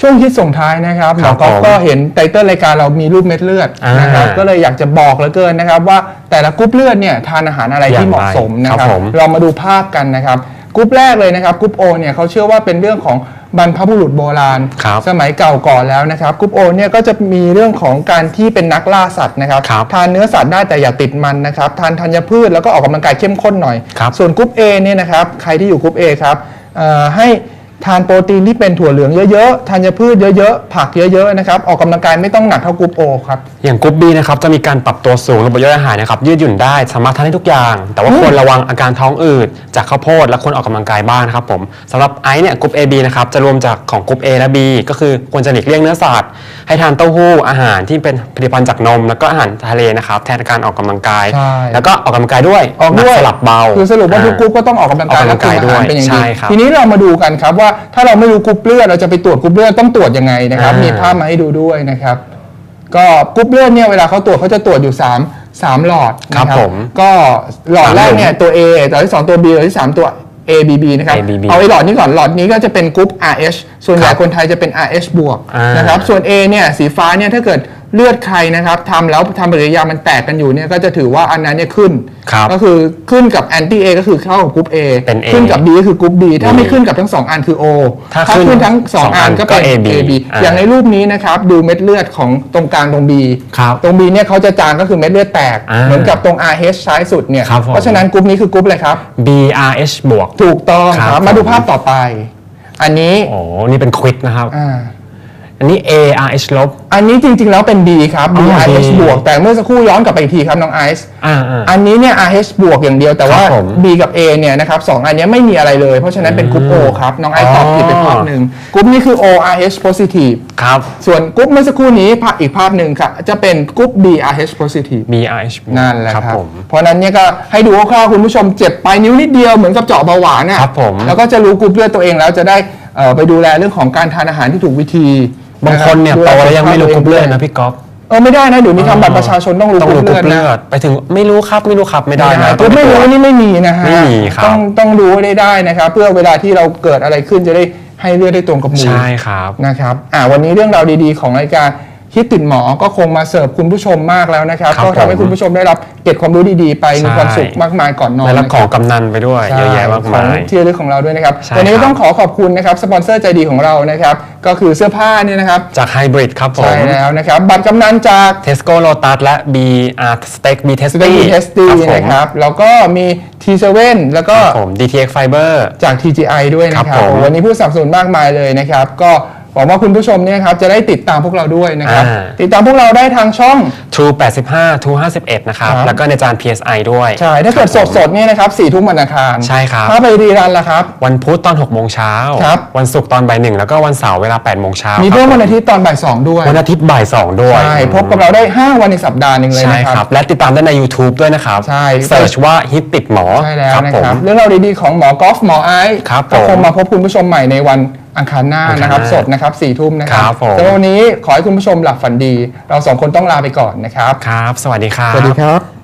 ช่วงคิดส่งท้ายนะครับหมครัอบก๊อฟผมก็เห็นไตเติ้ลรายการเรามีรูปเม็ดเลือดอ่านนะครับก็เลยอยากจะบอกเหลือเกินนะครับ ว่าแต่ละกรุ๊ปเลือดเนี่ยทานอาหารอะไรอย่างที่เหมาะสมนะคครัรับบผมเรามาดูภาพกันนะครับกรุ๊ปแรกเลยนะครับกรุ๊ปโอเนี่ยเขาเชื่อว่าเป็นเรื่องของบรรพบุรุษโบราณครับสมัยเก่าก่อนแล้วนะครับกรุ๊ปโอเนี่ยก็จะมีเรื่องของการที่เป็นนักล่าสัตว์นะครับครับทานเนื้อสัตว์ได้แต่อย่าติดมันนะครับทานธัญพืชแล้วก็ออกกำลังกายเข้มข้นหน่อยครับส่วนกรุ๊ป A เนี่ยนะครับใครที่อยู่กรุ๊ป A ครับเอ่อให้ ทานโปรตีนที่เป็นถั่วเหลืองเยอะๆ ธัญพืชเยอะๆ ผักเยอะๆ นะครับ ออกกำลังกายไม่ต้องหนักเท่ากรุ๊ป O ครับ อย่างกรุ๊ปบีนะครับจะมีการปรับตัวสูงระบบย่อยอาหารนะครับยืดหยุ่นได้สามารถทานได้ทุกอย่าง แต่ว่าอืมควรระวังอาการท้องอืดจากข้าวโพดและควรออกกำลังกายบ้างนะครับผมสำหรับไอซ์เนี่ยกรุ๊ป AB นะครับจะรวมจากของกรุ๊ป A และ B ก็คือควรจะหลีกเลี่ยงเนื้อสัตว์ให้ทานเต้าหู้อาหารที่เป็นผลิตภัณฑ์จากนม แล้วก็อาหารทะเลนะครับแทนการออกกำลังกายใช่แล้วก็ออกกำลังกายด้วยออกหนัด้วยสลับเบาคือสรุปว่าทุกกรุ๊ปอ่ก็ต้องออกกำลังกายออกกำลังกายและคุมอาหารด้วยเป็นอย่างใช่ดีครับทีนี้เรามาดูกันครับว่าถ้าเราไม่รู้กรุ๊ปเลือดเราจะไปตรวจกรุ๊ปเลือดต้องตรวจยังไงนะครับ อ่ามี มีภาพมาให้ดูด้วยนะครับ ก็กรุ๊ปเลือดเนี่ยเวลาเขาตรวจเขาจะตรวจอยู่3 3หลอดนะครับผมก็หลอดแรกเนี่ยตัว A หลอดที่ 2 ตัว B หลอดที่ 3 ตัว A B B นะครับ A B B เอาไอ้หลอดนี้ก่อนหลอดนี้ก็จะเป็นกรุ๊ป RH ส่วนใหญ่ครับคนไทยจะเป็น RH บวกอ่านนะครับส่วน A เนี่ยสีฟ้าเนี่ยถ้าเกิด เลือดใครนะครับทำแล้วทำปฏิกิริยามันแตกกันอยู่เนี่ยก็จะถือว่าอันนั้นเนี่ยขึ้น ครับก็คือขึ้นกับแอนตี้ A ก็คือเข้ากับกรุ๊ป A เป็น A ขึ้นกับ B ก็คือกรุ๊ป B ถ้าไม่ขึ้นกับทั้งสองอันคือ O ถ้าถ้าขึ้นขึ้นทั้งสองสองอัอันนก็เป็นก็ AB AB อ่าอย่างในรูปนี้นะครับดูเม็ดเลือดของตรงกลางตรง B ครับตรง B เนี่ยเขาจะจางก็คือเม็ดเลือดแตก อ่าเหมือนกับตรง RH ซ้ายสุดเนี่ยครับผม เพราะฉะนั้นกรุ๊ปนี้คือกรุ๊ปอะไรครับ BRH บวก ถูกต้องครับครับมาดูผมภาพต่อไป อันนี้ โอ้นี่เป็นควิดนะครับ อ่า อันนี้ ARH ลบ อันนี้จริงๆแล้วเป็น B ครับอ๋อ BRH B บวกแต่เมื่อสักครู่ย้อนกลับไปอีกทีครับน้องไอซ์อ่าอ่าอันนี้เนี่ย RH บวกอย่างเดียวแต่ว่า ครับผม B กับ A เนี่ยนะครับสองอันเนี้ยไม่มีอะไรเลย เพราะฉะนั้นเป็นกรุ๊ป O ครับน้องไอซ์ตอบผิดไปภาพหนึ่งกรุ๊ปนี้คือ ORH positive ครับ ส่วนกรุ๊ปเมื่อสักครู่นี้ภาพอีกภาพหนึ่งครับจะเป็นกรุ๊ป BRH positive BRH บวกนั่นแหละครับผม เพราะฉะนั้นเนี่ยก็ให้ดูคร่าวๆคุณผู้ชมเจ็บปลายนิ้วนิดเดียวเหมือนกับเจาะเบาหวานน่ะครับผม แล้วก็จะรู้กรุ๊ปเลือดตัวเองแล้วจะได้เอ่อไปดูแลเรื่องของการทานอาหารที่ถูกวิธี บางคนเนี่ยะโตรับแล้วยังไม่รู้กรุ๊ปเลือดด้วยนะพี่ก๊อฟ เออไม่ได้นะเดี๋ยวนี้ทำบัตรประชาชนต้องรู้ต้องกรุ๊รู้ปกรุ๊เลือดปเลือนะดไปถึงไม่รู้ครับไม่รู้ครับไม่ได้นะ กรุ๊ปไม่รู้นี่ไม่มีนะฮะไม่มีครับ ต้องต้องรู้ให้ได้ได้นะครับ เพื่อเวลาที่เราเกิดอะไรขึ้นจะได้ให้เลือดได้ตรงกับหมู่ ใช่ครับ นะครับ อ่า วันนี้เรื่องราวดีๆ ของรายการ คิดติดหมอก็คงมาเสิร์ฟคุณผู้ชมมากแล้วนะครับครับก็ทำให้ผม คุณผู้ชมได้รับเก็บความรู้ดีๆ ไปมีใช่ความสุขมากมายก่อนนอนได้รับนะขคองรับกำนันไปด้วย เยอะแยะมากขอมางยที่ระลึกของเราด้วยนะครับใช่วันนี้ครัก็บต้องขอขอบคุณนะครับสปอนเซอร์ใจดีของเรานะครับก็คือเสื้อผ้าเนี่ยนะครับจากไฮบริดครับผใช่ม แล้วนะครับบัตรกำนันจาก เทสโก้โลตัสและ B R Steak B สเต Testy ดีเทสตี้ผมนะครับแล้วก็มี T7 แล้วก็ ครับผม DTX Fiber จาก TGI ด้วยนะคครัรับบผม วันนี้ผู้สนับสนุนมากมายเลยนะครับ ก็ หวังว่าคุณผู้ชมเนี่ยครับจะได้ติดตามพวกเราด้วยนะครับ อ่า ติดตามพวกเราได้ทางช่อง True 85 True 51 นะครับ ครับ แล้วก็ในจาน PSI ด้วยใช่ ถ้าเกิดสดสดๆเนี่ยนะครับสี่ทุ่มวันอังคารใช่ครับ ถ้าไปรีรันล่ะครับ วันพุธตอน 6 โมงเช้า ครับ วันศุกร์ตอนบ่ายหนึ่งแล้วก็วันเสาร์เวลา 8 โมงเช้ามีมีเพิ่มวันอาทิตย์ตอนบ่ายสองด้วย วันอาทิตย์บ่าย 2 ด้วยใช่ พบกับเราได้ 5 วันในสัปดาห์หนึ่งเลยใช่นะคครัรับ บ และติดตามได้ใน YouTube ด้วยนะครับใช่ เสิร์ชว่าฮิตติดหมอใช่แล้วนะผครับม เรื่องราวดีๆของหมอกอล์ฟหมอไอซ์ครับก็คงผมมาพบคุณผู้ชมใหม่ในวันอังคารหน้าอังคารนะครับหน้าสดนะครับสี่ทุ่มนะครับครับผม สำหรับวันนี้ขอให้คุณผู้ชมหลับฝันดี เราสองคนต้องลาไปก่อนนะครับ ครับ สวัสดีครับ สวัสดีครับ